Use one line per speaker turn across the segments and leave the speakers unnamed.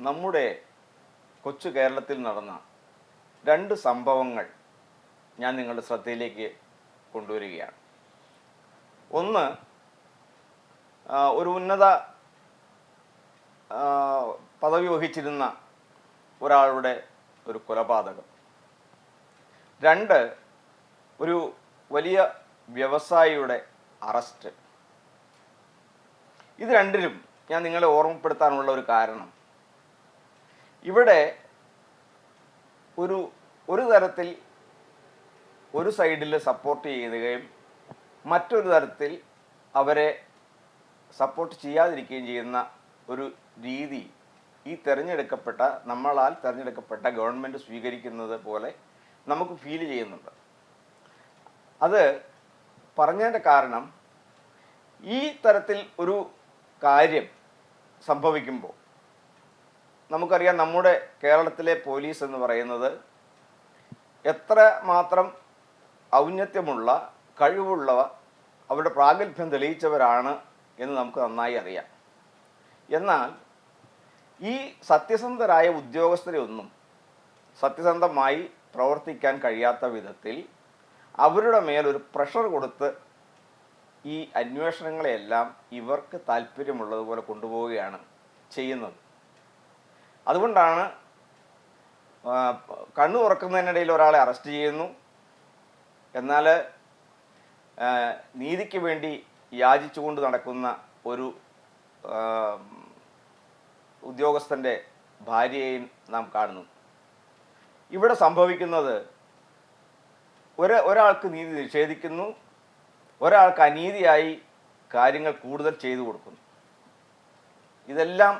നമ്മുടെ കൊച്ചു കേരളത്തിൽ നടന്ന രണ്ട് സംഭവങ്ങൾ ഞാൻ നിങ്ങളുടെ ശ്രദ്ധയിലേക്ക് കൊണ്ടുവരികയാണ്. ഒന്ന് ഒരു ഉന്നത പദവി വഹിച്ചിരുന്ന ഒരാളുടെ ഒരു കൊലപാതകം. രണ്ട് ഒരു വലിയ വ്യവസായിയുടെ അറസ്റ്റ്. ഇത് രണ്ടിലും ഞാൻ നിങ്ങളെ ഓർമ്മപ്പെടുത്താനുള്ള ഒരു കാരണം. ഇവിടെ ഒരു ഒരു തരത്തിൽ ഒരു സൈഡിൽ സപ്പോർട്ട് ചെയ്യുകയും മറ്റൊരു തരത്തിൽ അവരെ സപ്പോർട്ട് ചെയ്യാതിരിക്കുകയും ചെയ്യുന്ന ഒരു രീതി ഈ തിരഞ്ഞെടുക്കപ്പെട്ട നമ്മളാൽ തിരഞ്ഞെടുക്കപ്പെട്ട ഗവൺമെന്റ് സ്വീകരിക്കുന്നത് പോലെ നമുക്ക് ഫീൽ ചെയ്യുന്നുണ്ട്. അത് പറഞ്ഞതിന്റെ കാരണം ഈ തരത്തിൽ ഒരു കാര്യം സംഭവിക്കുമ്പോൾ നമുക്കറിയാം നമ്മുടെ കേരളത്തിലെ പോലീസ് എന്ന് പറയുന്നത് എത്ര മാത്രം ഔന്നത്യമുള്ള കഴിവുള്ളവ അവരുടെ പ്രാഗൽഭ്യം തെളിയിച്ചവരാണ് എന്ന് നമുക്ക് നന്നായി അറിയാം. എന്നാൽ ഈ സത്യസന്ധരായ ഉദ്യോഗസ്ഥരെ ഒന്നും സത്യസന്ധമായി പ്രവർത്തിക്കാൻ കഴിയാത്ത വിധത്തിൽ അവരുടെ മേലൊരു പ്രഷർ കൊടുത്ത് ഈ അന്വേഷണങ്ങളെയെല്ലാം ഇവർക്ക് താല്പര്യമുള്ളതുപോലെ കൊണ്ടുപോവുകയാണ് ചെയ്യുന്നത്. അതുകൊണ്ടാണ് കണ്ണു തുറക്കുന്നതിനിടയിൽ ഒരാളെ അറസ്റ്റ് ചെയ്യുന്നു. എന്നാൽ നീതിക്ക് വേണ്ടി യാചിച്ചുകൊണ്ട് നടക്കുന്ന ഒരു ഉദ്യോഗസ്ഥന്റെ ഭാര്യയെയും നാം കാണുന്നു. ഇവിടെ സംഭവിക്കുന്നത് ഒരു ഒരാൾക്ക് നീതി നിഷേധിക്കുന്നു ഒരാൾക്ക് അനീതിയായി കാര്യങ്ങൾ കൂടുതൽ ചെയ്തു കൊടുക്കുന്നു. ഇതെല്ലാം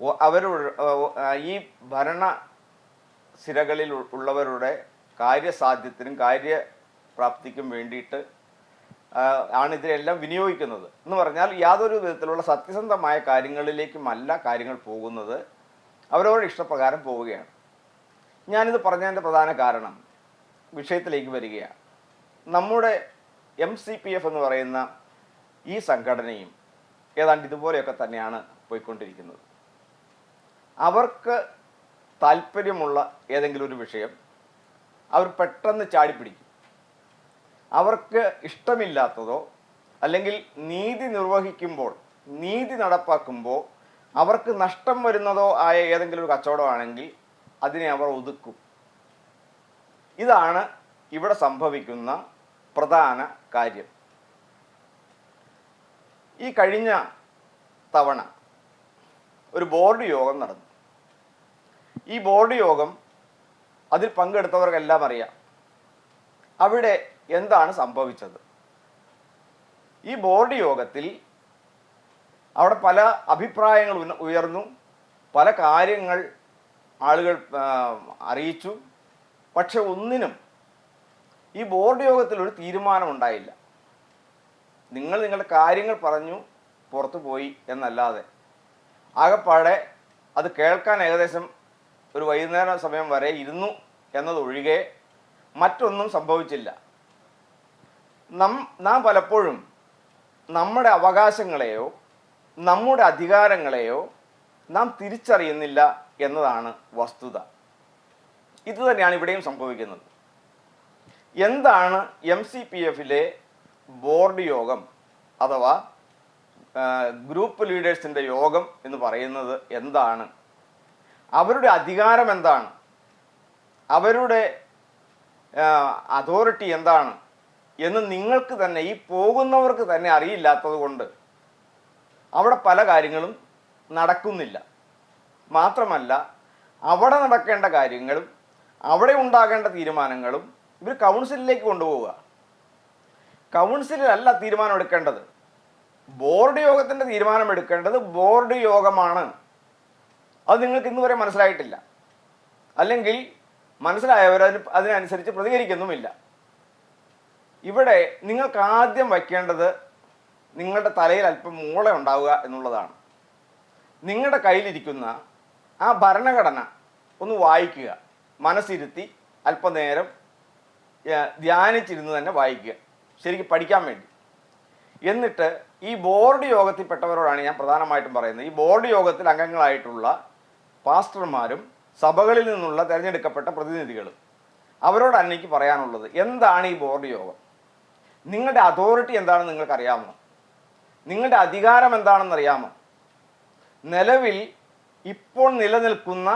അവരുടെ ഈ ഭരണ സിരകളിൽ ഉള്ളവരുടെ കാര്യസാധ്യത്തിനും കാര്യപ്രാപ്തിക്കും വേണ്ടിയിട്ട് ആണ് ഇതിനെല്ലാം വിനിയോഗിക്കുന്നത്. എന്ന് പറഞ്ഞാൽ യാതൊരു വിധത്തിലുള്ള സത്യസന്ധമായ കാര്യങ്ങളിലേക്കുമല്ല കാര്യങ്ങൾ പോകുന്നത്. അവരവരുടെ ഇഷ്ടപ്രകാരം പോവുകയാണ്. ഞാനിത് പറഞ്ഞതിന്റെ പ്രധാന കാരണം വിഷയത്തിലേക്ക് വരികയാണ്. നമ്മുടെ എം സി പി എഫ് എന്ന് പറയുന്ന ഈ സംഘടനയും ഏതാണ്ട് ഇതുപോലെയൊക്കെ തന്നെയാണ് പോയിക്കൊണ്ടിരിക്കുന്നത്. അവർക്ക് താല്പര്യമുള്ള ഏതെങ്കിലും ഒരു വിഷയം അവർ പെട്ടെന്ന് ചാടിപ്പിടിക്കും. അവർക്ക് ഇഷ്ടമില്ലാത്തതോ അല്ലെങ്കിൽ നീതി നിർവഹിക്കുമ്പോൾ നീതി നടപ്പാക്കുമ്പോൾ അവർക്ക് നഷ്ടം വരുന്നതോ ആയ ഏതെങ്കിലും ഒരു കച്ചവടമാണെങ്കിൽ അതിനെ അവർ ഒതുക്കും. ഇതാണ് ഇവിടെ സംഭവിക്കുന്ന പ്രധാന കാര്യം. ഈ കഴിഞ്ഞ തവണ ഒരു ബോർഡ് യോഗം നടന്നു. ഈ ബോർഡ് യോഗം അതിൽ പങ്കെടുത്തവർക്കെല്ലാം അറിയാം. അവിടെ എന്താണ് സംഭവിച്ചത്? ഈ ബോർഡ് യോഗത്തിൽ അവിടെ പല അഭിപ്രായങ്ങൾ ഉയർന്നു. പല കാര്യങ്ങൾ ആളുകൾ അറിയിച്ചു. പക്ഷെ ഒന്നിനും ഈ ബോർഡ് യോഗത്തിൽ ഒരു തീരുമാനമുണ്ടായില്ല നിങ്ങൾ നിങ്ങളുടെ കാര്യങ്ങൾ പറഞ്ഞു പുറത്തു പോയി എന്നല്ലാതെ. ആകെപ്പാടെ അത് കേൾക്കാൻ ഏകദേശം ഒരു വൈകുന്നേര സമയം വരെ ഇരുന്നു എന്നതൊഴികെ മറ്റൊന്നും സംഭവിച്ചില്ല. നം നാം പലപ്പോഴും നമ്മുടെ അവകാശങ്ങളെയോ നമ്മുടെ അധികാരങ്ങളെയോ നാം തിരിച്ചറിയുന്നില്ല എന്നതാണ് വസ്തുത. ഇതുതന്നെയാണ് ഇവിടെയും സംഭവിക്കുന്നത്. എന്താണ് എം സി പി എഫിലെ ബോർഡ് യോഗം അഥവാ ഗ്രൂപ്പ് ലീഡേഴ്സിന്റെ യോഗം എന്ന് പറയുന്നത് എന്താണ്? അവരുടെ അധികാരം എന്താണ്? അവരുടെ അതോറിറ്റി എന്താണ്? എന്ന് നിങ്ങൾക്ക് തന്നെ ഈ പോകുന്നവർക്ക് തന്നെ അറിയില്ലാത്തത് കൊണ്ട് അവിടെ പല കാര്യങ്ങളും നടക്കുന്നില്ല. മാത്രമല്ല അവിടെ നടക്കേണ്ട കാര്യങ്ങളും അവിടെ ഉണ്ടാകേണ്ട തീരുമാനങ്ങളും ഇവർ കൗൺസിലിലേക്ക് കൊണ്ടുപോവുക. കൗൺസിലല്ല തീരുമാനം എടുക്കേണ്ടത് ബോർഡ് യോഗത്തിന്റെ തീരുമാനം എടുക്കേണ്ടത് ബോർഡ് യോഗമാണ്. അത് നിങ്ങൾക്ക് ഇന്ന് വരെ മനസ്സിലായിട്ടില്ല. അല്ലെങ്കിൽ മനസ്സിലായവർ അതിന് അതിനനുസരിച്ച് പ്രതികരിക്കുന്നുമില്ല. ഇവിടെ നിങ്ങൾക്ക് ആദ്യം വയ്ക്കേണ്ടത് നിങ്ങളുടെ തലയിൽ അല്പം മൂള ഉണ്ടാവുക എന്നുള്ളതാണ്. നിങ്ങളുടെ കയ്യിലിരിക്കുന്ന ആ ഭരണഘടന ഒന്ന് വായിക്കുക. മനസ്സിരുത്തി അല്പനേരം ധ്യാനിച്ചിരുന്ന് തന്നെ വായിക്കുക. ശരിക്കും പഠിക്കാൻ വേണ്ടി. എന്നിട്ട് ഈ ബോർഡ് യോഗത്തിൽപ്പെട്ടവരോടാണ് ഞാൻ പ്രധാനമായിട്ടും പറയുന്നത്. ഈ ബോർഡ് യോഗത്തിൽ അംഗങ്ങളായിട്ടുള്ള പാസ്റ്റർമാരും സഭകളിൽ നിന്നുള്ള തിരഞ്ഞെടുക്കപ്പെട്ട പ്രതിനിധികളും അവരോട് എനിക്ക് പറയാനുള്ളത് എന്താണ് ഈ ബോർഡ് യോഗം? നിങ്ങളുടെ അതോറിറ്റി എന്താണെന്ന് നിങ്ങൾക്കറിയാമോ? നിങ്ങളുടെ അധികാരം എന്താണെന്ന് അറിയാമോ നിലവിൽ ഇപ്പോൾ നിലനിൽക്കുന്ന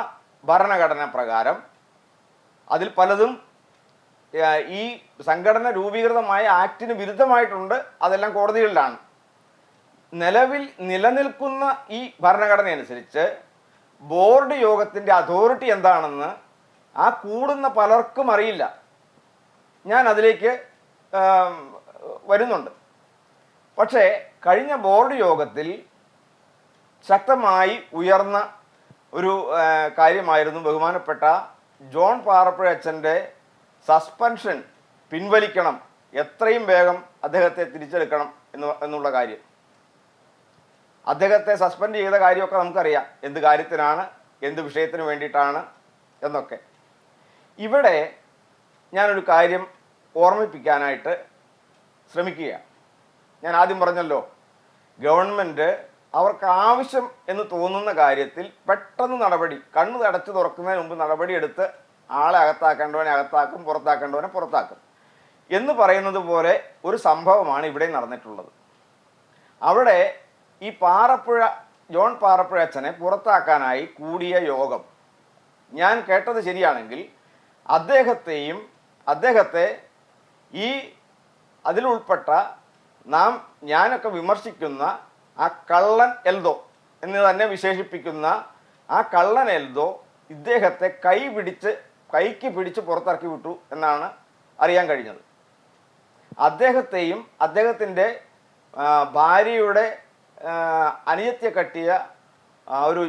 ഭരണഘടന പ്രകാരം അതിൽ പലതും ഈ സംഘടന രൂപീകൃതമായ ആക്ടിന് വിരുദ്ധമായിട്ടുണ്ട് അതെല്ലാം കോടതികളിലാണ്. നിലവിൽ നിലനിൽക്കുന്ന ഈ ഭരണഘടന അനുസരിച്ച് ബോർഡ് യോഗത്തിന്റെ അതോറിറ്റി എന്താണെന്ന് ആ കൂടുന്ന പലർക്കും അറിയില്ല. ഞാൻ അതിലേക്ക് വരുന്നുണ്ട്. പക്ഷേ കഴിഞ്ഞ ബോർഡ് യോഗത്തിൽ ശക്തമായി ഉയർന്ന ഒരു കാര്യമായിരുന്നു ബഹുമാനപ്പെട്ട ജോൺ പാറപ്പുഴ അച്ഛന്റെ സസ്പെൻഷൻ പിൻവലിക്കണം എത്രയും വേഗം അദ്ദേഹത്തെ തിരിച്ചെടുക്കണം എന്ന് എന്നുള്ള കാര്യം. അദ്ദേഹത്തെ സസ്പെൻഡ് ചെയ്ത കാര്യമൊക്കെ നമുക്കറിയാം. എന്ത് കാര്യത്തിനാണ് എന്ത് വിഷയത്തിന് വേണ്ടിയിട്ടാണ് എന്നൊക്കെ. ഇവിടെ ഞാനൊരു കാര്യം ഓർമ്മിപ്പിക്കാനായിട്ട് ശ്രമിക്കുക ഞാൻ ആദ്യം പറഞ്ഞല്ലോ ഗവൺമെന്റ് അവർക്ക് ആവശ്യം എന്ന് തോന്നുന്ന കാര്യത്തിൽ പെട്ടെന്ന് നടപടി കണ്ണു തടച്ചു തുറക്കുന്നതിന് മുമ്പ് നടപടിയെടുത്ത് ആളെ അകത്താക്കേണ്ടവനെ അകത്താക്കും പുറത്താക്കേണ്ടവനെ പുറത്താക്കും എന്ന് പറയുന്നത് പോലെ ഒരു സംഭവമാണ് ഇവിടെ നടന്നിട്ടുള്ളത്. അവിടെ ഈ പാറപ്പുഴ ജോൺ പാറപ്പുഴ അച്ഛനെ പുറത്താക്കാനായി കൂടിയ യോഗം. ഞാൻ കേട്ടത് ശരിയാണെങ്കിൽ അദ്ദേഹത്തെയും അദ്ദേഹത്തെ ഈ അതിലുൾപ്പെട്ട നാം ഞാനൊക്കെ വിമർശിക്കുന്ന ആ കള്ളൻ എൽദോ എന്ന് തന്നെ വിശേഷിപ്പിക്കുന്ന ആ കള്ളൻ എൽദോ ഇദ്ദേഹത്തെ കൈ പിടിച്ച് കൈക്ക് പിടിച്ച് പുറത്തിറക്കി വിട്ടു എന്നാണ് അറിയാൻ കഴിഞ്ഞത്. അദ്ദേഹത്തെയും അദ്ദേഹത്തിന്റെ ഭാര്യയുടെ ആ, അനുജത്തെ കട്ടിയ ഒരു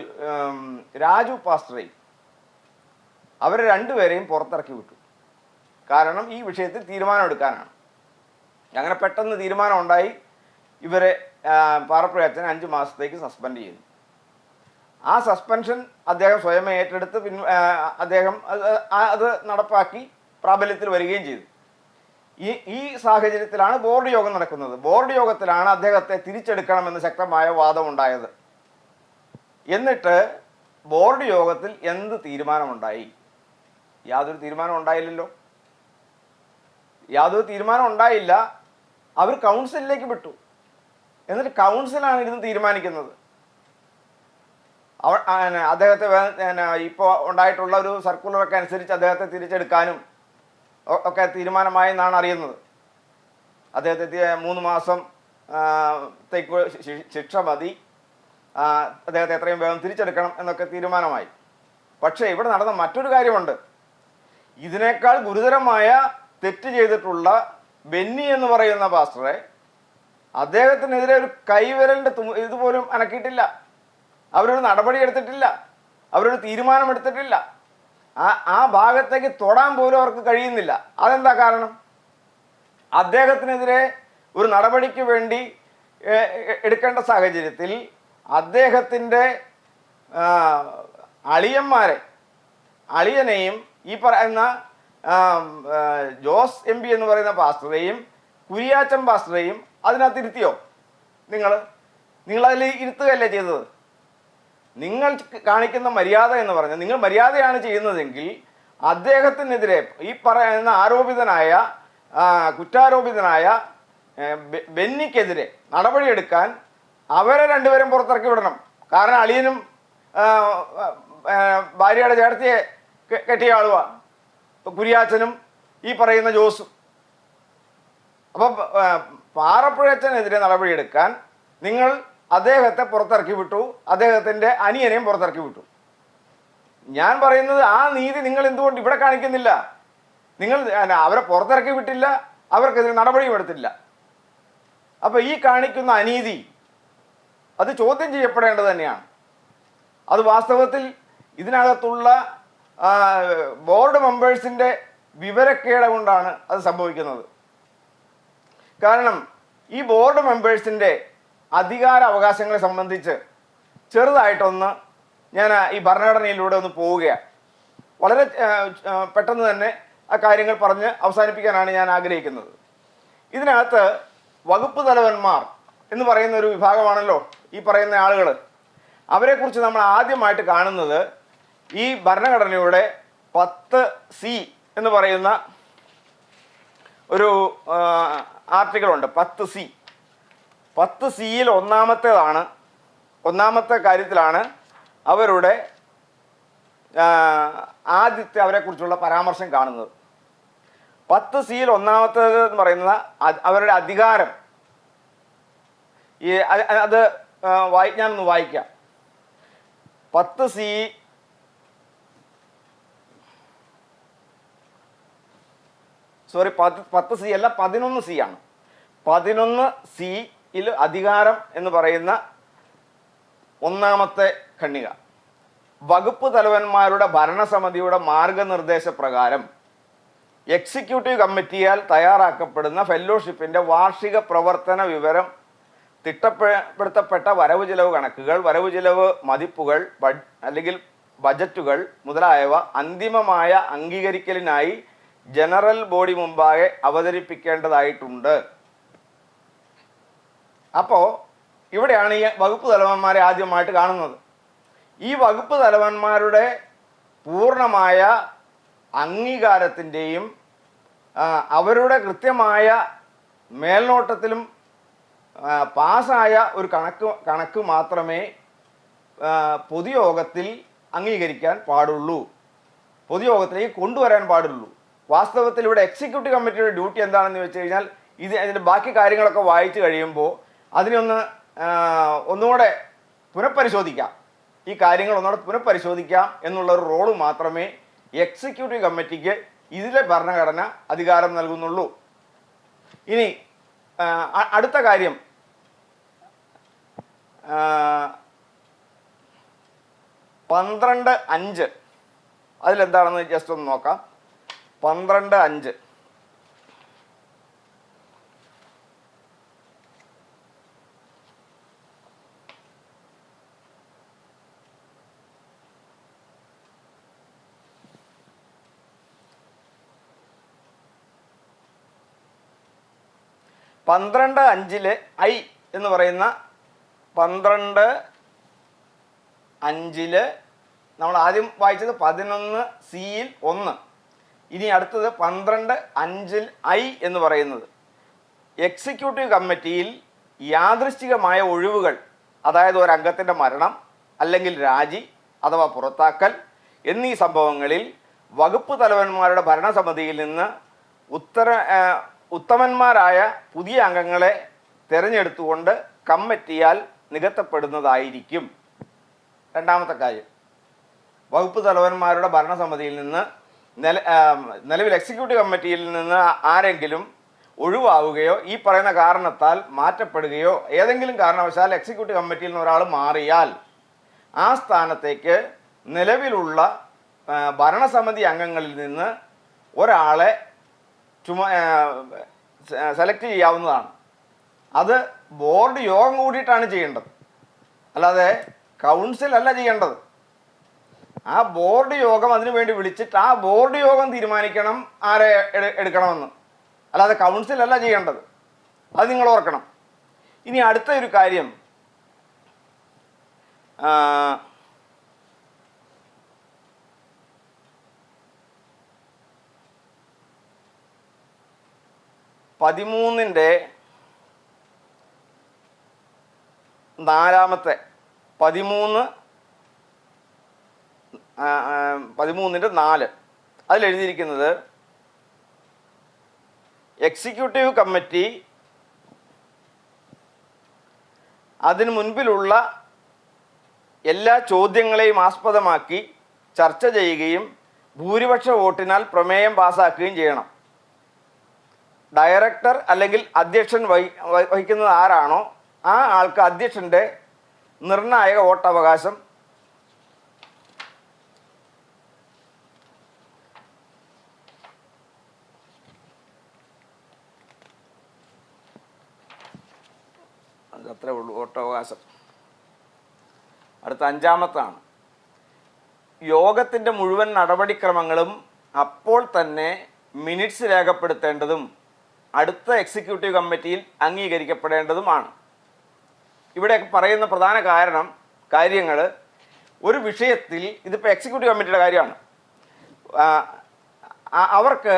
രാജു പാസ്റ്ററെയും അവരെ രണ്ടുപേരെയും പുറത്തിറക്കി വിട്ടു. കാരണം ഈ വിഷയത്തിൽ തീരുമാനമെടുക്കാനാണ്. അങ്ങനെ പെട്ടെന്ന് തീരുമാനം ഉണ്ടായി ഇവരെ പാറപ്രയാച്ചൻ അഞ്ച് മാസത്തേക്ക് സസ്പെൻഡ് ചെയ്തു. ആ സസ്പെൻഷൻ അദ്ദേഹം സ്വയം ഏറ്റെടുത്ത് പിൻ അദ്ദേഹം അത് നടപ്പാക്കി പ്രാബല്യത്തിൽ വരികയും ചെയ്തു. ഈ ഈ സാഹചര്യത്തിലാണ് ബോർഡ് യോഗം നടക്കുന്നത്. ബോർഡ് യോഗത്തിലാണ് അദ്ദേഹത്തെ തിരിച്ചെടുക്കണമെന്ന് ശക്തമായ വാദമുണ്ടായത്. എന്നിട്ട് ബോർഡ് യോഗത്തിൽ എന്ത് തീരുമാനമുണ്ടായി? യാതൊരു തീരുമാനം ഉണ്ടായില്ലല്ലോ. യാതൊരു തീരുമാനം ഉണ്ടായില്ല. അവർ കൗൺസിലിലേക്ക് വിട്ടു. എന്നിട്ട് കൗൺസിലാണ് ഇരുന്ന് തീരുമാനിക്കുന്നത്. അവ അദ്ദേഹത്തെ ഇപ്പോൾ ഉണ്ടായിട്ടുള്ള ഒരു സർക്കുലറൊക്കെ അനുസരിച്ച് അദ്ദേഹത്തെ തിരിച്ചെടുക്കാനും ഒക്കെ തീരുമാനമായെന്നാണ് അറിയുന്നത്. അദ്ദേഹത്തെ മൂന്ന് മാസം തേക്ക് ശിക്ഷ മതി. അദ്ദേഹത്തെ എത്രയും വേഗം തിരിച്ചെടുക്കണം എന്നൊക്കെ തീരുമാനമായി. പക്ഷേ ഇവിടെ നടന്ന മറ്റൊരു കാര്യമുണ്ട്. ഇതിനേക്കാൾ ഗുരുതരമായ തെറ്റ് ചെയ്തിട്ടുള്ള ബെന്നി എന്ന് പറയുന്ന പാസ്റ്ററെ അദ്ദേഹത്തിനെതിരെ ഒരു കൈവിരലിന്റെ ഇതുപോലും അനക്കിയിട്ടില്ല. അവരൊരു നടപടി എടുത്തിട്ടില്ല. അവരൊരു തീരുമാനം എടുത്തിട്ടില്ല ആ ആ ഭാഗത്തേക്ക് തൊടാൻ പോലും അവർക്ക് കഴിയുന്നില്ല. അതെന്താ കാരണം? അദ്ദേഹത്തിനെതിരെ ഒരു നടപടിക്ക് വേണ്ടി എടുക്കേണ്ട സാഹചര്യത്തിൽ അദ്ദേഹത്തിന്റെ അളിയന്മാരെ അളിയനെയും ഈ പറയുന്ന ജോസ് എം പി എന്ന് പറയുന്ന പാസ്റ്ററെയും കുരിയാച്ചൻ പാസ്റ്ററെയും അതിനകത്ത് ഇരുത്തിയോ നിങ്ങൾ നിങ്ങളതിൽ ഇരുത്തുകയല്ലേ ചെയ്തത്? നിങ്ങൾ കാണിക്കുന്ന മര്യാദ എന്ന് പറഞ്ഞാൽ നിങ്ങൾ മര്യാദയാണ് ചെയ്യുന്നതെങ്കിൽ അദ്ദേഹത്തിനെതിരെ ഈ പറയുന്ന ആരോപിതനായ കുറ്റാരോപിതനായ ബെന്നിക്കെതിരെ നടപടിയെടുക്കാൻ അവരെ രണ്ടുപേരും പുറത്തിറക്കി വിടണം. കാരണം അളിയനും ഭാര്യയുടെ ചേർത്തിയെ കെട്ടിയ ആളുവാ. കുരിയാച്ചനും ഈ പറയുന്ന ജോസും. അപ്പം പാറപ്പുഴച്ചനെതിരെ നടപടിയെടുക്കാൻ നിങ്ങൾ അദ്ദേഹത്തെ പുറത്തിറക്കി വിട്ടു. അദ്ദേഹത്തിന്റെ അനിയനെയും പുറത്തിറക്കി വിട്ടു. ഞാൻ പറയുന്നത് ആ നീതി നിങ്ങൾ എന്തുകൊണ്ട് ഇവിടെ കാണിക്കുന്നില്ല? നിങ്ങൾ അവരെ പുറത്തിറക്കി വിട്ടില്ല അവർക്കെതിരെ നടപടിയും എടുത്തില്ല. അപ്പോൾ ഈ കാണിക്കുന്ന അനീതി അത് ചോദ്യം ചെയ്യപ്പെടേണ്ടത് തന്നെയാണ്. അത് വാസ്തവത്തിൽ ഇതിനകത്തുള്ള ബോർഡ് മെമ്പേഴ്സിന്റെ വിവരക്കേട് കൊണ്ടാണ് അത് സംഭവിക്കുന്നത്. കാരണം ഈ ബോർഡ് മെമ്പേഴ്സിന്റെ അധികാര അവകാശങ്ങളെ സംബന്ധിച്ച് ചെറുതായിട്ടൊന്ന് ഞാൻ ഈ ഭരണഘടനയിലൂടെ ഒന്ന് പോവുകയാണ്. വളരെ പെട്ടെന്ന് തന്നെ ആ കാര്യങ്ങൾ പറഞ്ഞ് അവസാനിപ്പിക്കാനാണ് ഞാൻ ആഗ്രഹിക്കുന്നത്. ഇതിനകത്ത് വകുപ്പ് തലവന്മാർ എന്ന് പറയുന്ന ഒരു വിഭാഗമാണല്ലോ ഈ പറയുന്ന ആളുകൾ അവരെക്കുറിച്ച് നമ്മൾ ആദ്യമായിട്ട് കാണുന്നത് ഈ ഭരണഘടനയുടെ പത്ത് സി എന്ന് പറയുന്ന ഒരു ആർട്ടിക്കിൾ ഉണ്ട് പത്ത് സി. പത്ത് സിയിൽ ഒന്നാമത്തേതാണ് ഒന്നാമത്തെ കാര്യത്തിലാണ് അവരുടെ ആദ്യത്തെ അവരെക്കുറിച്ചുള്ള പരാമർശം കാണുന്നത്. പത്ത് സിയിൽ ഒന്നാമത്തേത് എന്ന് പറയുന്നത് അവരുടെ അധികാരം. ഈ അത് വായി ഞാനൊന്ന് വായിക്കാം. പത്ത് സി സോറി പത്ത് പത്ത് സി അല്ല പതിനൊന്ന് സി ആണ്. പതിനൊന്ന് സിയിൽ അധികാരം എന്ന് പറയുന്ന ഒന്നാമത്തെ ഖണ്ണിക വകുപ്പ് തലവന്മാരുടെ ഭരണസമിതിയുടെ മാർഗനിർദ്ദേശ പ്രകാരം എക്സിക്യൂട്ടീവ് കമ്മിറ്റിയാൽ തയ്യാറാക്കപ്പെടുന്ന ഫെല്ലോഷിപ്പിന്റെ വാർഷിക പ്രവർത്തന വിവരം തിട്ടപ്പെടുത്തപ്പെട്ട വരവ് ചിലവ് കണക്കുകൾ വരവ് ചിലവ് മതിപ്പുകൾ അല്ലെങ്കിൽ ബജറ്റുകൾ മുതലായവ അന്തിമമായ അംഗീകരിക്കലിനായി ജനറൽ ബോഡി മുമ്പാകെ അവതരിപ്പിക്കേണ്ടതായിട്ടുണ്ട്. അപ്പോൾ ഇവിടെയാണ് ഈ വകുപ്പ് തലവന്മാരെ ആദ്യമായിട്ട് കാണുന്നത്. ഈ വകുപ്പ് തലവന്മാരുടെ പൂർണമായ അംഗീകാരത്തിന്റെയും അവരുടെ കൃത്യമായ മേൽനോട്ടത്തിലും പാസ്സായ ഒരു കണക്ക് കണക്ക് മാത്രമേ പൊതുയോഗത്തിൽ അംഗീകരിക്കാൻ പാടുള്ളൂ. പൊതുയോഗത്തിലേക്ക് കൊണ്ടുവരാൻ പാടുള്ളൂ. വാസ്തവത്തിൽ ഇവിടെ എക്സിക്യൂട്ടീവ് കമ്മിറ്റിയുടെ ഡ്യൂട്ടി എന്താണെന്ന് വെച്ച് കഴിഞ്ഞാൽ ഇത് അതിന്റെ ബാക്കി കാര്യങ്ങളൊക്കെ വായിച്ചു കഴിയുമ്പോൾ അതിനൊന്ന് ഒന്നുകൂടെ പുനഃപരിശോധിക്കാം. ഈ കാര്യങ്ങൾ ഒന്നുകൂടെ പുനഃപരിശോധിക്കാം എന്നുള്ള ഒരു റോൾ മാത്രമേ എക്സിക്യൂട്ടീവ് കമ്മിറ്റിക്ക് ഇതിലെ ഭരണഘടന അധികാരം നൽകുന്നുള്ളൂ. ഇനി അടുത്ത കാര്യം. പന്ത്രണ്ട് അഞ്ച്. അതിലെന്താണെന്ന് ജസ്റ്റ് ഒന്ന് നോക്കാം. പന്ത്രണ്ട് അഞ്ച്. പന്ത്രണ്ട് അഞ്ചിൽ ഐ എന്ന് പറയുന്ന പന്ത്രണ്ട് അഞ്ചിൽ നമ്മൾ ആദ്യം വായിച്ചത് പതിനൊന്ന് സിയിൽ ഒന്ന്. ഇനി അടുത്തത് പന്ത്രണ്ട് അഞ്ചിൽ ഐ എന്ന് പറയുന്നത്. എക്സിക്യൂട്ടീവ് കമ്മിറ്റിയിൽ യാദൃശ്ചികമായ ഒഴിവുകൾ അതായത് ഒരു അംഗത്തിന്റെ മരണം അല്ലെങ്കിൽ രാജി അഥവാ പുറത്താക്കൽ എന്നീ സംഭവങ്ങളിൽ വകുപ്പ് തലവന്മാരുടെ ഭരണസമിതിയിൽ നിന്ന് ഉത്തര ഉത്തമന്മാരായ പുതിയ അംഗങ്ങളെ തിരഞ്ഞെടുത്തുകൊണ്ട് കമ്മിറ്റിയാൽ നികത്തപ്പെടുന്നതായിരിക്കും. രണ്ടാമത്തെ കാര്യം. വകുപ്പ് തലവന്മാരുടെ ഭരണസമിതിയിൽ നിന്ന് നില നിലവിൽ എക്സിക്യൂട്ടീവ് കമ്മിറ്റിയിൽ നിന്ന് ആരെങ്കിലും ഒഴിവാവുകയോ ഈ പറയുന്ന കാരണത്താൽ മാറ്റപ്പെടുകയോ ഏതെങ്കിലും കാരണവശാൽ എക്സിക്യൂട്ടീവ് കമ്മിറ്റിയിൽ നിന്ന് ഒരാൾ മാറിയാൽ ആ സ്ഥാനത്തേക്ക് നിലവിലുള്ള ഭരണസമിതി അംഗങ്ങളിൽ നിന്ന് ഒരാളെ ചുമ സെലക്ട് ചെയ്യാവുന്നതാണ്. അത് ബോർഡ് യോഗം കൂടിയിട്ടാണ് ചെയ്യേണ്ടത്. അല്ലാതെ കൗൺസിൽ അല്ല ചെയ്യേണ്ടത്. ആ ബോർഡ് യോഗം അതിനു വേണ്ടി വിളിച്ചിട്ട് ആ ബോർഡ് യോഗം തീരുമാനിക്കണം ആരെ എടുക്കണമെന്ന്. അല്ലാതെ കൗൺസിൽ അല്ല ചെയ്യേണ്ടത്. അത് നിങ്ങൾ ഓർക്കണം. ഇനി അടുത്ത ഒരു കാര്യം. പതിമൂന്നിന്റെ നാലാമത്തെ പതിമൂന്ന് പതിമൂന്നിന്റെ നാല്. അതിലെഴുതിയിരിക്കുന്നത് എക്സിക്യൂട്ടീവ് കമ്മിറ്റി അതിന് മുൻപിലുള്ള എല്ലാ ചോദ്യങ്ങളെയും ആസ്പദമാക്കി ചർച്ച ചെയ്യുകയും ഭൂരിപക്ഷ വോട്ടിനാൽ പ്രമേയം പാസാക്കുകയും ചെയ്യണം. ഡയറക്ടർ അല്ലെങ്കിൽ അധ്യക്ഷൻ വഹി വഹി- വഹിക്കുന്നത് ആരാണോ ആ ആൾക്ക് അധ്യക്ഷന്റെ നിർണായക വോട്ടവകാശം അത്രേ ഉള്ളൂ വോട്ടവകാശം. അടുത്ത അഞ്ചാമത്താണ്. യോഗത്തിന്റെ മുഴുവൻ നടപടിക്രമങ്ങളും അപ്പോൾ തന്നെ മിനിറ്റ്സ് രേഖപ്പെടുത്തേണ്ടതും അടുത്ത എക്സിക്യൂട്ടീവ് കമ്മിറ്റിയിൽ അംഗീകരിക്കപ്പെടേണ്ടതുമാണ്. ഇവിടെ പറയുന്ന പ്രധാന കാരണം കാര്യങ്ങൾ ഒരു വിഷയത്തിൽ ഇതിപ്പോൾ എക്സിക്യൂട്ടീവ് കമ്മിറ്റിയുടെ കാര്യമാണ്. അവർക്ക്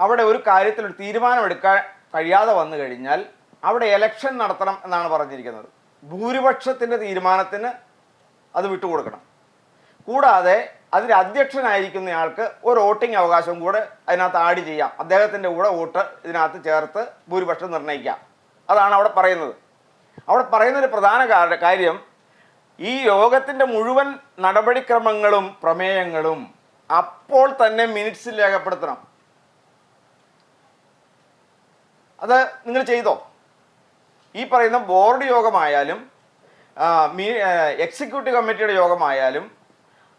അവിടെ ഒരു കാര്യത്തിൽ ഒരു തീരുമാനമെടുക്കാൻ കഴിയാതെ വന്നു കഴിഞ്ഞാൽ അവിടെ എലക്ഷൻ നടത്തണം എന്നാണ് പറഞ്ഞിരിക്കുന്നത്. ഭൂരിപക്ഷത്തിന്റെ തീരുമാനത്തിന് അത് വിട്ടുകൊടുക്കണം. കൂടാതെ അതിന്റെ അധ്യക്ഷനായിരിക്കുന്നയാൾക്ക് ഒരു വോട്ടിംഗ് അവകാശം കൂടെ അതിനകത്ത് ആഡ് ചെയ്യാം. അദ്ദേഹത്തിന്റെ കൂടെ വോട്ട് ഇതിനകത്ത് ചേർത്ത് ഭൂരിപക്ഷം നിർണയിക്കാം. അതാണ് അവിടെ പറയുന്നത്. അവിടെ പറയുന്ന ഒരു പ്രധാന കാര്യം ഈ യോഗത്തിന്റെ മുഴുവൻ നടപടിക്രമങ്ങളും പ്രമേയങ്ങളും അപ്പോൾ തന്നെ മിനിറ്റ്സിൽ രേഖപ്പെടുത്തണം. അത് നിങ്ങൾ ചെയ്തോ? ഈ പറയുന്ന ബോർഡ് യോഗമായാലും എക്സിക്യൂട്ടീവ് കമ്മിറ്റിയുടെ യോഗമായാലും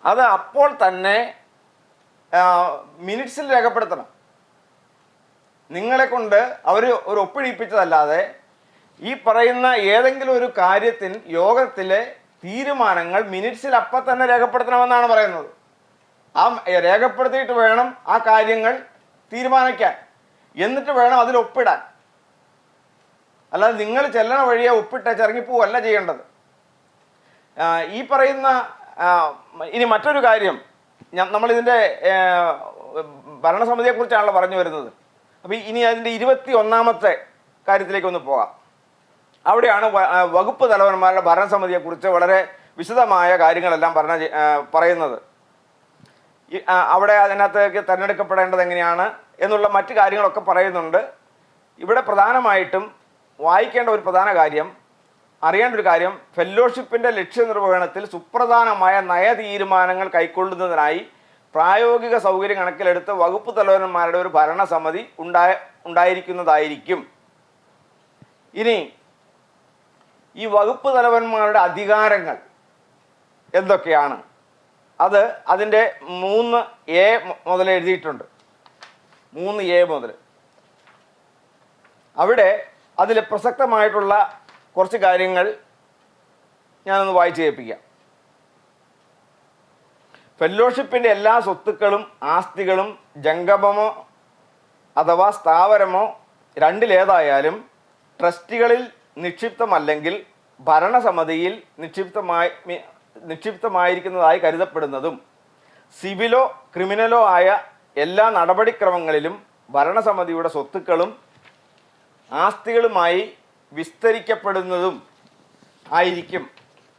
അത് അപ്പോൾ തന്നെ മിനിറ്റ്സിൽ രേഖപ്പെടുത്തണം. നിങ്ങളെ കൊണ്ട് അവർ ഒരു ഒപ്പിടിപ്പിച്ചതല്ലാതെ ഈ പറയുന്ന ഏതെങ്കിലും ഒരു കാര്യത്തിൽ യോഗത്തിലെ തീരുമാനങ്ങൾ മിനിറ്റ്സിൽ അപ്പം തന്നെ രേഖപ്പെടുത്തണമെന്നാണ് പറയുന്നത്. ആ രേഖപ്പെടുത്തിയിട്ട് വേണം ആ കാര്യങ്ങൾ തീരുമാനിക്കാൻ. എന്നിട്ട് വേണം അതിൽ ഒപ്പിടാൻ. അല്ലാതെ നിങ്ങൾ ചെല്ലണ വഴിയെ ഒപ്പിട്ട് ചിറങ്ങിപ്പോവല്ല ചെയ്യേണ്ടത്. ഈ പറയുന്ന ഇനി മറ്റൊരു കാര്യം. നമ്മളിതിന്റെ ഭരണസമിതിയെക്കുറിച്ചാണല്ലോ പറഞ്ഞു വരുന്നത്. അപ്പോൾ ഇനി അതിന്റെ ഇരുപത്തി ഒന്നാമത്തെ കാര്യത്തിലേക്ക് ഒന്ന് പോകാം അവിടെയാണ് വകുപ്പ് തലവന്മാരുടെ ഭരണസമിതിയെക്കുറിച്ച് വളരെ വിശദമായ കാര്യങ്ങളെല്ലാം പറഞ്ഞ പറയുന്നത്. അവിടെ അതിനകത്തേക്ക് തിരഞ്ഞെടുക്കപ്പെടേണ്ടത് എങ്ങനെയാണ് എന്നുള്ള മറ്റു കാര്യങ്ങളൊക്കെ പറയുന്നുണ്ട്. ഇവിടെ പ്രധാനമായിട്ടും വായിക്കേണ്ട ഒരു പ്രധാന കാര്യം അറിയേണ്ട ഒരു കാര്യം ഫെല്ലോഷിപ്പിന്റെ ലക്ഷ്യനിർവഹണത്തിൽ സുപ്രധാനമായ നയതീരുമാനങ്ങൾ കൈക്കൊള്ളുന്നതിനായി പ്രായോഗിക സൗകര്യം കണക്കിലെടുത്ത് വകുപ്പ് തലവന്മാരുടെ ഒരു ഭരണസമിതി ഉണ്ടായ ഉണ്ടായിരിക്കുന്നതായിരിക്കും. ഇനി ഈ വകുപ്പ് തലവന്മാരുടെ അധികാരങ്ങൾ എന്തൊക്കെയാണ്? അത് അതിന്റെ മൂന്ന് എ മുതൽ എഴുതിയിട്ടുണ്ട്. മൂന്ന് എ മുതൽ. അവിടെ അതിൽ പ്രസക്തമായിട്ടുള്ള കുറച്ച് കാര്യങ്ങൾ ഞാനൊന്ന് വായിച്ചു കേൾപ്പിക്കാം. ഫെല്ലോഷിപ്പിന്റെ എല്ലാ സ്വത്തുക്കളും ആസ്തികളും ജംഗമമോ അഥവാ സ്ഥാവരമോ രണ്ടിലേതായാലും ട്രസ്റ്റികളിൽ നിക്ഷിപ്തമല്ലെങ്കിൽ ഭരണസമിതിയിൽ നിക്ഷിപ്തമായി നിക്ഷിപ്തമായിരിക്കുന്നതായി കരുതപ്പെടുന്നതും സിവിലോ ക്രിമിനലോ ആയ എല്ലാ നടപടിക്രമങ്ങളിലും ഭരണസമിതിയുടെ സ്വത്തുക്കളും ആസ്തികളുമായി വിസ്തരിക്കപ്പെടുന്നതും ആയിരിക്കും.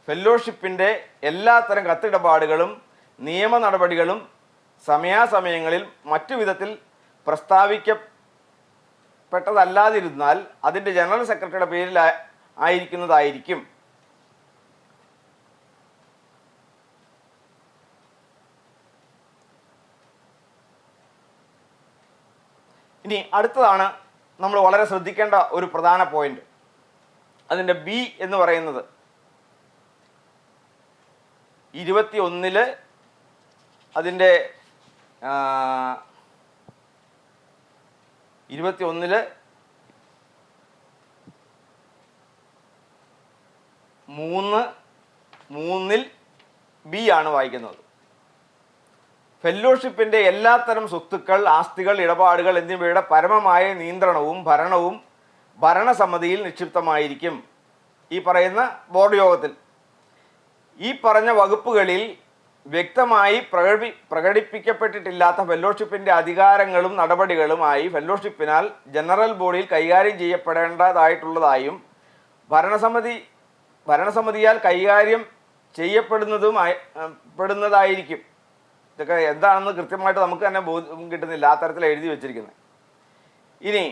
ഫെല്ലോഷിപ്പിന്റെ എല്ലാത്തരം കത്തിടപാടുകളും നിയമ നടപടികളും സമയാസമയങ്ങളിൽ മറ്റു വിധത്തിൽ പ്രസ്താവിക്കപ്പെട്ടതല്ലാതിരുന്നാൽ അതിന്റെ ജനറൽ സെക്രട്ടറിയുടെ പേരിൽ ആയിരിക്കുന്നതായിരിക്കും. ഇനി അടുത്തതാണ് നമ്മൾ വളരെ ശ്രദ്ധിക്കേണ്ട ഒരു പ്രധാന പോയിന്റ് അതിന്റെ ബി എന്ന് പറയുന്നത്. ഇരുപത്തി ഒന്നിൽ അതിന്റെ ഇരുപത്തി ഒന്നിൽ മൂന്ന് മൂന്നിൽ ബി ആണ് വായിക്കുന്നത്. ഫെല്ലോഷിപ്പിന്റെ എല്ലാത്തരം സ്വത്തുക്കൾ ആസ്തികൾ ഇടപാടുകൾ എന്നിവയുടെ പരമമായ നിയന്ത്രണവും ഭരണവും ഭരണസമിതിയിൽ നിക്ഷിപ്തമായിരിക്കും ഈ പറയുന്ന ബോർഡ് യോഗത്തിൽ. ഈ പറഞ്ഞ വകുപ്പുകളിൽ വ്യക്തമായി പ്രകടി പ്രകടിപ്പിക്കപ്പെട്ടിട്ടില്ലാത്ത ഫെല്ലോഷിപ്പിന്റെ അധികാരങ്ങളും നടപടികളുമായി ഫെല്ലോഷിപ്പിനാൽ ജനറൽ ബോഡിയിൽ കൈകാര്യം ചെയ്യപ്പെടേണ്ടതായിട്ടുള്ളതായും ഭരണസമിതി ഭരണസമിതിയാൽ കൈകാര്യം ചെയ്യപ്പെടുന്നതുമായി പെടുന്നതായിരിക്കും. ഇതൊക്കെ എന്താണെന്ന് കൃത്യമായിട്ട് നമുക്ക് തന്നെ ബോധ്യം കിട്ടുന്നില്ല ആ തരത്തിൽ എഴുതി വച്ചിരിക്കുന്നത്. ഇനി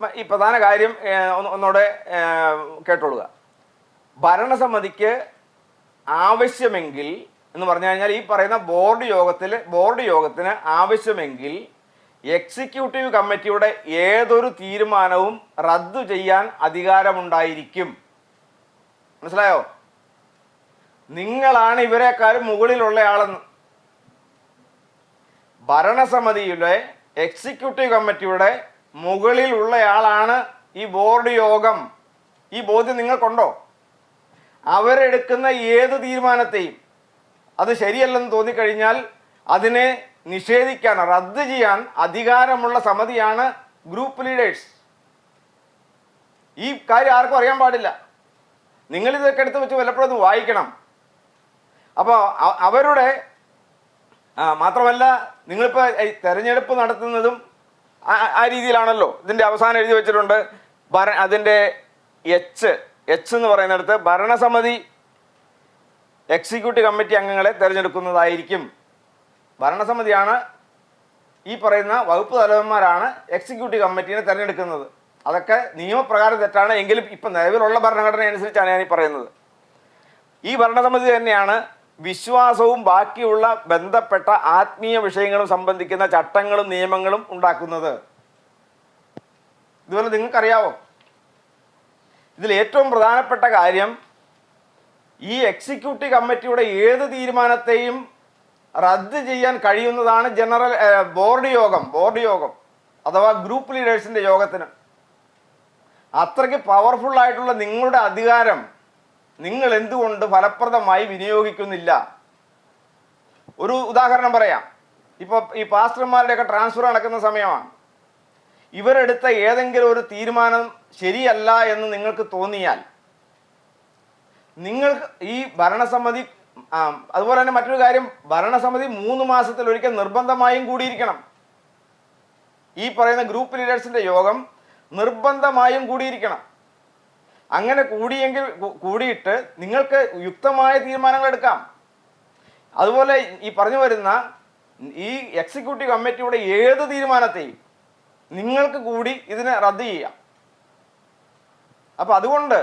ഈ പ്രധാന കാര്യം ഒന്നോടെ കേട്ടോളുക. ഭരണസമിതിക്ക് ആവശ്യമെങ്കിൽ എന്ന് പറഞ്ഞു കഴിഞ്ഞാൽ ഈ പറയുന്ന ബോർഡ് യോഗത്തിൽ ബോർഡ് യോഗത്തിന് ആവശ്യമെങ്കിൽ എക്സിക്യൂട്ടീവ് കമ്മിറ്റിയുടെ ഏതൊരു തീരുമാനവും റദ്ദു ചെയ്യാൻ അധികാരമുണ്ടായിരിക്കും. മനസ്സിലായോ? നിങ്ങളാണ് ഇവരെക്കാളും മുകളിലുള്ള ആളെന്ന് ഭരണസമിതിയുടെ എക്സിക്യൂട്ടീവ് കമ്മിറ്റിയുടെ മുകളിലുള്ളയാളാണ് ഈ ബോർഡ് യോഗം. ഈ ബോധ്യം നിങ്ങൾക്കുണ്ടോ? അവരെടുക്കുന്ന ഏത് തീരുമാനത്തെയും. അത് ശരിയല്ലെന്ന് തോന്നിക്കഴിഞ്ഞാൽ അതിനെ നിഷേധിക്കാൻ റദ്ദ് ചെയ്യാൻ അധികാരമുള്ള സമിതിയാണ് ഗ്രൂപ്പ് ലീഡേഴ്സ്. ഈ കാര്യം ആർക്കും അറിയാൻ പാടില്ല. നിങ്ങൾ ഇതൊക്കെ എടുത്ത് വെച്ച് വല്ലപ്പോഴും വായിക്കണം. അപ്പോൾ അവരുടെ മാത്രമല്ല നിങ്ങളിപ്പോൾ തെരഞ്ഞെടുപ്പ് നടത്തുന്നതും ആ- രീതിയിലാണല്ലോ ഇതിന്റെ അവസാനം എഴുതി വെച്ചിട്ടുണ്ട്. ഭര അതിന്റെ എച്ച് എച്ച് എന്ന് പറയുന്നിടത്ത് ഭരണസമിതി എക്സിക്യൂട്ടീവ് കമ്മിറ്റി അംഗങ്ങളെ തിരഞ്ഞെടുക്കുന്നതായിരിക്കും. ഭരണസമിതിയാണ് ഈ പറയുന്ന വകുപ്പ് തലവന്മാരാണ് എക്സിക്യൂട്ടീവ് കമ്മിറ്റീനെ തിരഞ്ഞെടുക്കുന്നത്. അതൊക്കെ നിയമപ്രകാരം തെറ്റാണ്. എങ്കിലും ഇപ്പം നിലവിലുള്ള ഭരണഘടന അനുസരിച്ചാണ് ഞാൻ ഈ പറയുന്നത്. ഈ ഭരണസമിതി തന്നെയാണ് വിശ്വാസവും ബാക്കിയുള്ള ബന്ധപ്പെട്ട ആത്മീയ വിഷയങ്ങളും സംബന്ധിക്കുന്ന ചട്ടങ്ങളും നിയമങ്ങളും ഉണ്ടാക്കുന്നത്. ഇതുപോലെ നിങ്ങൾക്കറിയാവോ? ഇതിൽ ഏറ്റവും പ്രധാനപ്പെട്ട കാര്യം ഈ എക്സിക്യൂട്ടീവ് കമ്മിറ്റിയുടെ ഏത് തീരുമാനത്തെയും റദ്ദ് ചെയ്യാൻ കഴിയുന്നതാണ് ജനറൽ ബോർഡ് യോഗം ബോർഡ് യോഗം അഥവാ ഗ്രൂപ്പ് ലീഡേഴ്സിന്റെ യോഗത്തിന്. അത്രയ്ക്ക് പവർഫുൾ ആയിട്ടുള്ള നിങ്ങളുടെ അധികാരം നിങ്ങൾ എന്തുകൊണ്ട് ഫലപ്രദമായി വിനിയോഗിക്കുന്നില്ല? ഒരു ഉദാഹരണം പറയാം. ഇപ്പൊ ഈ പാസ്റ്റർമാരുടെയൊക്കെ ട്രാൻസ്ഫർ നടക്കുന്ന സമയമാണ്. ഇവരെടുത്ത ഏതെങ്കിലും ഒരു തീരുമാനം ശരിയല്ല എന്ന് നിങ്ങൾക്ക് തോന്നിയാൽ നിങ്ങൾ ഈ ഭരണസമിതി അതുപോലെ തന്നെ മറ്റൊരു കാര്യം ഭരണസമിതി മൂന്ന് മാസത്തിൽ ഒരിക്കൽ നിർബന്ധമായും കൂടിയിരിക്കണം. ഈ പറയുന്ന ഗ്രൂപ്പ് ലീഡേഴ്സിന്റെ യോഗം നിർബന്ധമായും കൂടിയിരിക്കണം. അങ്ങനെ കൂടിയെങ്കിൽ കൂടിയിട്ട് നിങ്ങൾക്ക് യുക്തമായ തീരുമാനങ്ങൾ എടുക്കാം. അതുപോലെ ഈ പറഞ്ഞു വരുന്ന ഈ എക്സിക്യൂട്ടീവ് കമ്മിറ്റിയുടെ ഏത് തീരുമാനത്തെയും നിങ്ങൾക്ക് കൂടി ഇതിനെ റദ്ദ് ചെയ്യാം. അപ്പം അതുകൊണ്ട്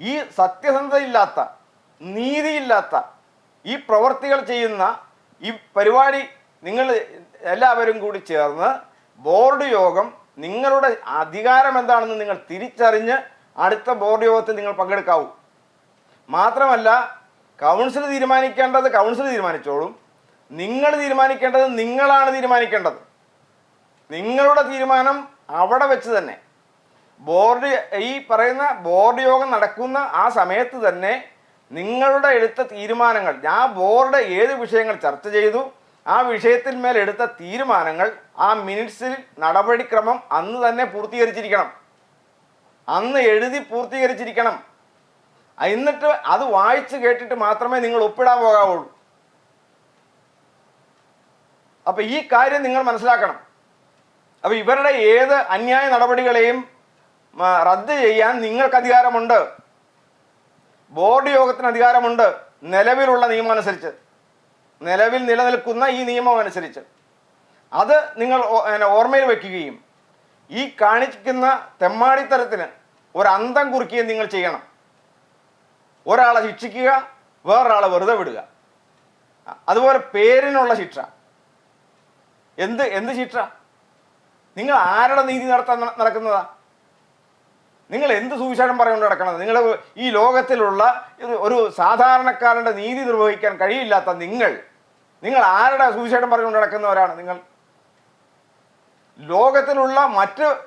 ഈ സത്യസന്ധതയില്ലാത്ത നീതിയില്ലാത്ത ഈ പ്രവർത്തികൾ ചെയ്യുന്ന ഈ പരിപാടി നിങ്ങൾ എല്ലാവരും കൂടി ചേർന്ന് ബോർഡ് യോഗം നിങ്ങളുടെ അധികാരം എന്താണെന്ന് നിങ്ങൾ തിരിച്ചറിഞ്ഞ് അടുത്ത ബോർഡ് യോഗത്തിൽ നിങ്ങൾ പങ്കെടുക്കാവൂ. മാത്രമല്ല കൗൺസിൽ തീരുമാനിക്കേണ്ടത് കൗൺസിൽ തീരുമാനിച്ചോളും. നിങ്ങൾ തീരുമാനിക്കേണ്ടത് നിങ്ങളാണ് തീരുമാനിക്കേണ്ടത്. നിങ്ങളുടെ തീരുമാനം അവിടെ വെച്ച് തന്നെ. ബോർഡ് ഈ പറയുന്ന ബോർഡ് യോഗം നടക്കുന്ന ആ സമയത്ത് തന്നെ നിങ്ങളുടെ എടുത്ത തീരുമാനങ്ങൾ ആ ബോർഡ് ഏത് വിഷയങ്ങൾ ചർച്ച ചെയ്തു ആ വിഷയത്തിന്മേൽ എടുത്ത തീരുമാനങ്ങൾ ആ മിനിറ്റ്സിൽ നടപടിക്രമം അന്ന് തന്നെ പൂർത്തീകരിച്ചിരിക്കണം. അന്ന് എഴുതി പൂർത്തീകരിച്ചിരിക്കണം. എന്നിട്ട് അത് വായിച്ച് കേട്ടിട്ട് മാത്രമേ നിങ്ങൾ ഒപ്പിടാൻ പോകാവുള്ളൂ. അപ്പൊ ഈ കാര്യം നിങ്ങൾ മനസ്സിലാക്കണം. അപ്പൊ ഇവരുടെ ഏത് അന്യായ നടപടികളെയും റദ്ദ് ചെയ്യാൻ നിങ്ങൾക്ക് അധികാരമുണ്ട്. ബോർഡ് യോഗത്തിന് അധികാരമുണ്ട് നിലവിലുള്ള നിയമം അനുസരിച്ച്. നിലവിൽ നിലനിൽക്കുന്ന ഈ നിയമം അനുസരിച്ച്. അത് നിങ്ങൾ ഓർമ്മയിൽ വയ്ക്കുകയും ഈ കാണിക്കുന്ന തെമ്മാടിത്തരത്തിന് ഒരു അന്തം കുറിക്കുകയും നിങ്ങൾ ചെയ്യണം. ഒരാളെ ശിക്ഷിക്കുക വേറൊരാളെ വെറുതെ വിടുക. അതുപോലെ പേരിനുള്ള ശിക്ഷ. എന്ത് എന്ത് ശിക്ഷ? നിങ്ങൾ ആരുടെ നീതി നടത്താൻ നടക്കുന്നതാ? നിങ്ങൾ എന്ത് സുവിശേഷം പറഞ്ഞുകൊണ്ട് നടക്കണത്? നിങ്ങൾ ഈ ലോകത്തിലുള്ള ഒരു- ഒരു സാധാരണക്കാരന്റെ നീതി നിർവഹിക്കാൻ കഴിയില്ലാത്ത നിങ്ങൾ നിങ്ങൾ ആരുടെ സുവിശേഷം പറഞ്ഞുകൊണ്ട് നടക്കുന്നവരാണ് നിങ്ങൾ? ലോകത്തിലുള്ള മറ്റ്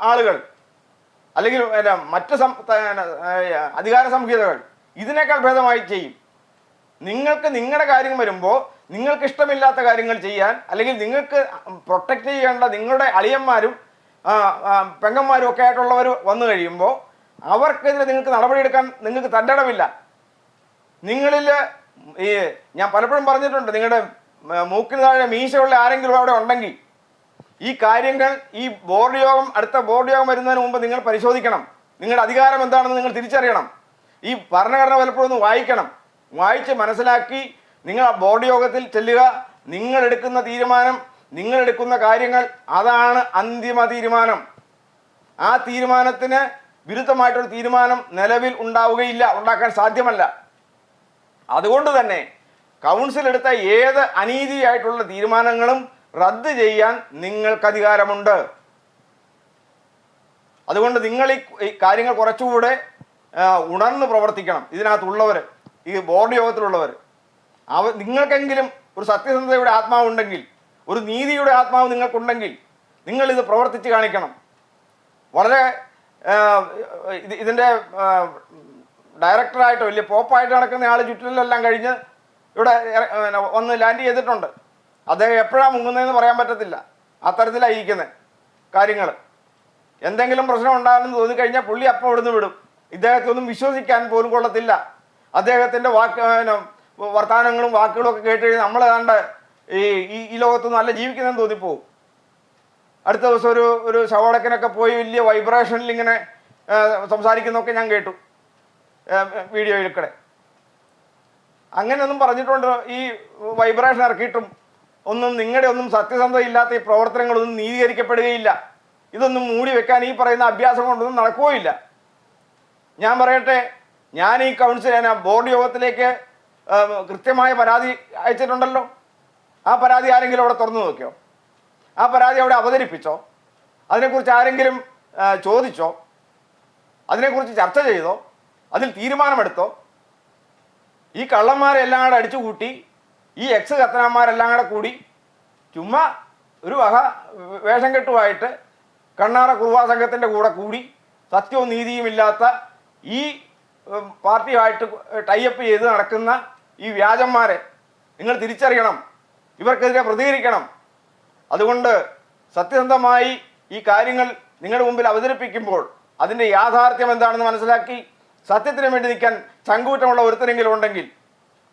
ആളുകൾ അല്ലെങ്കിൽ മറ്റ് അധികാര സംഹിതകൾ ഇതിനേക്കാൾ ഭേദമായി ചെയ്യും. നിങ്ങൾക്ക് നിങ്ങളുടെ കാര്യം വരുമ്പോൾ നിങ്ങൾക്ക് ഇഷ്ടമില്ലാത്ത കാര്യങ്ങൾ ചെയ്യാൻ അല്ലെങ്കിൽ നിങ്ങൾക്ക് പ്രൊട്ടക്റ്റ് ചെയ്യേണ്ട നിങ്ങളുടെ അളിയന്മാരും പെങ്ങന്മാരും ഒക്കെ ആയിട്ടുള്ളവർ വന്നു കഴിയുമ്പോൾ അവർക്കെതിരെ നിങ്ങൾക്ക് നടപടിയെടുക്കാൻ നിങ്ങൾക്ക് തന്നിടമില്ല നിങ്ങളിൽ ഈ ഞാൻ പലപ്പോഴും പറഞ്ഞിട്ടുണ്ട് നിങ്ങളുടെ മൂക്കിന് താഴെ മീശയുള്ള ആരെങ്കിലും അവിടെ ഉണ്ടെങ്കിൽ ഈ കാര്യങ്ങൾ ഈ ബോർഡ് യോഗം അടുത്ത ബോർഡ് യോഗം വരുന്നതിന് മുമ്പ് നിങ്ങൾ പരിശോധിക്കണം. നിങ്ങളുടെ അധികാരം എന്താണെന്ന് നിങ്ങൾ തിരിച്ചറിയണം. ഈ ഭരണഘടന പലപ്പോഴും ഒന്ന് വായിക്കണം. വായിച്ച് മനസ്സിലാക്കി നിങ്ങൾ ആ ബോർഡ് യോഗത്തിൽ ചെല്ലുക. നിങ്ങൾ എടുക്കുന്ന തീരുമാനം നിങ്ങൾ എടുക്കുന്ന കാര്യങ്ങൾ അതാണ് അന്തിമ തീരുമാനം. ആ തീരുമാനത്തിന് വിരുദ്ധമായിട്ടൊരു തീരുമാനം നിലവിൽ ഉണ്ടാവുകയില്ല ഉണ്ടാക്കാൻ സാധ്യമല്ല. അതുകൊണ്ട് തന്നെ കൗൺസിൽ എടുത്ത ഏത് അനീതിയായിട്ടുള്ള തീരുമാനങ്ങളും റദ്ദ് ചെയ്യാൻ നിങ്ങൾക്ക് അധികാരമുണ്ട്. അതുകൊണ്ട് നിങ്ങൾ ഈ കാര്യങ്ങൾ കുറച്ചുകൂടെ ഉണർന്ന് പ്രവർത്തിക്കണം. ഇതിനകത്തുള്ളവർ ഈ ബോർഡ് യോഗത്തിലുള്ളവർ അവ നിങ്ങൾക്കെങ്കിലും ഒരു സത്യസന്ധതയുടെ ആത്മാവുണ്ടെങ്കിൽ ഒരു നീതിയുടെ ആത്മാവ് നിങ്ങൾക്കുണ്ടെങ്കിൽ നിങ്ങൾ ഇത് പ്രവർത്തിച്ച് കാണിക്കണം. വളരെ ഇത് ഇതിന്റെ ഡയറക്ടറായിട്ടോ വലിയ പോപ്പായിട്ട് നടക്കുന്ന ആൾ ചുറ്റിലെല്ലാം കഴിഞ്ഞ് ഇവിടെ വന്ന് ലാൻഡ് ചെയ്തിട്ടുണ്ട്. അദ്ദേഹം എപ്പോഴാണ് മുങ്ങുന്നതെന്ന് പറയാൻ പറ്റത്തില്ല. അത്തരത്തിലാണ് ഇരിക്കുന്നത് കാര്യങ്ങൾ എന്തെങ്കിലും പ്രശ്നം ഉണ്ടാകുമെന്ന് തോന്നിക്കഴിഞ്ഞാൽ പുള്ളി അപ്പം ഇവിടുന്ന് വിടും. ഇദ്ദേഹത്തെ ഒന്നും വിശ്വസിക്കാൻ പോലും കൊള്ളത്തില്ല. അദ്ദേഹത്തിന്റെ വാക്ക് വർത്തമാനങ്ങളും വാക്കുകളും ഒക്കെ കേട്ട് കഴിഞ്ഞാൽ നമ്മൾ കണ്ട് ഈ ഈ- ലോകത്ത് നല്ല ജീവിക്കുന്നതെന്ന് തോന്നിപ്പോവും. അടുത്ത ദിവസം ഒരു ഒരു ശവടക്കിനൊക്കെ പോയി വലിയ വൈബ്രേഷനിൽ ഇങ്ങനെ സംസാരിക്കുന്നൊക്കെ ഞാൻ കേട്ടു. വീഡിയോ വീഡിയോയിൽ കൂടെ അങ്ങനെയൊന്നും പറഞ്ഞിട്ടുണ്ട്. ഈ വൈബ്രേഷൻ ഇറക്കിയിട്ടും ഒന്നും നിങ്ങളുടെ ഒന്നും സത്യസന്ധത ഇല്ലാത്ത ഈ പ്രവർത്തനങ്ങളൊന്നും നീതീകരിക്കപ്പെടുകയില്ല. ഇതൊന്നും മൂടി വെക്കാൻ ഈ പറയുന്ന അഭ്യാസം കൊണ്ടൊന്നും നടക്കുകയില്ല. ഞാൻ പറയട്ടെ ഞാൻ ഈ കൗൺസിൽ ബോർഡ് യോഗത്തിലേക്ക് കൃത്യമായ പരാതി അയച്ചിട്ടുണ്ടല്ലോ. ആ പരാതി ആരെങ്കിലും അവിടെ തുറന്നു നോക്കിയോ? ആ പരാതി അവിടെ അവതരിപ്പിച്ചോ? അതിനെക്കുറിച്ച് ആരെങ്കിലും ചോദിച്ചോ? അതിനെക്കുറിച്ച് ചർച്ച ചെയ്തോ? അതിൽ തീരുമാനമെടുത്തോ? ഈ കള്ളന്മാരെ എല്ലാം കൂടെ അടിച്ചു കൂട്ടി ഈ എക്സ് കത്തനാന്മാരെല്ലാം കൂടെ കൂടി ചുമ്മാ ഒരു വക വേഷം കെട്ടുമായിട്ട് കണ്ണാറ കുറുവാ സംഘത്തിന്റെ കൂടെ കൂടി സത്യവും നീതിയും ഇല്ലാത്ത ഈ പാർട്ടിയുമായിട്ട് ടൈപ്പ് ചെയ്ത് നടക്കുന്ന ഈ വ്യാജന്മാരെ നിങ്ങൾ തിരിച്ചറിയണം. ഇവർക്കെതിരെ പ്രതികരിക്കണം. അതുകൊണ്ട് സത്യസന്ധമായി ഈ കാര്യങ്ങൾ നിങ്ങളുടെ മുമ്പിൽ അവതരിപ്പിക്കുമ്പോൾ അതിന്റെ യാഥാർത്ഥ്യം എന്താണെന്ന് മനസ്സിലാക്കി സത്യത്തിന് വേണ്ടി നിൽക്കാൻ ചങ്കൂറ്റമുള്ള ഒരുത്തരെങ്കിലും ഉണ്ടെങ്കിൽ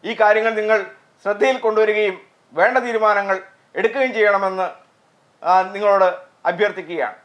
ഈ കാര്യങ്ങൾ നിങ്ങൾ ശ്രദ്ധയിൽ കൊണ്ടുവരികയും വേണ്ട തീരുമാനങ്ങൾ എടുക്കുകയും ചെയ്യണമെന്ന് നിങ്ങളോട് അഭ്യർത്ഥിക്കുകയാണ്.